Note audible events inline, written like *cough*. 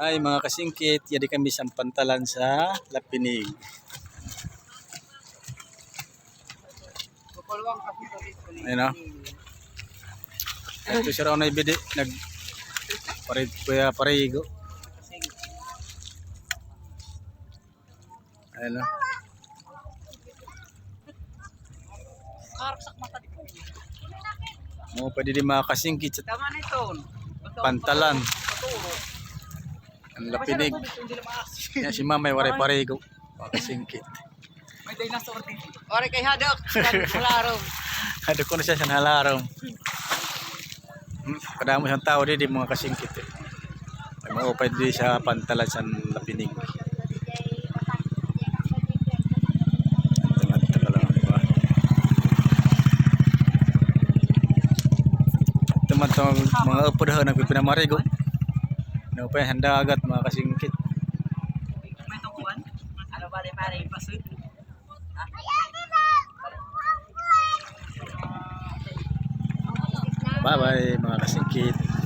Ay mga kasingkit, yadi kami sa pantalan sa Lapinig. Ayun o. Ito si Raw na ibidi, nag pare, kuya parigo. Ayun o. Karsak mata dito. Mo pwede di mga kasingkit sa Tama na ito. pantalan. Ang Lapinig. Yan si Mamay waray parigo. Mga kasingkit. May dinosaur dito. Ore kay Hadok. Klaro. *laughs* Ada ko na siya sa nalarong. Hmm, kadamo siyang tao di, di mga kasingkit eh. Ay maupay di sa pantalan sa Lapinig. Tanga-tanga lang, di ba? Teman to mga pinamarigo. Naupay handa agad mga kasingkit. May. Ano ba rin pare pasud? Bye bye mga kasingkit.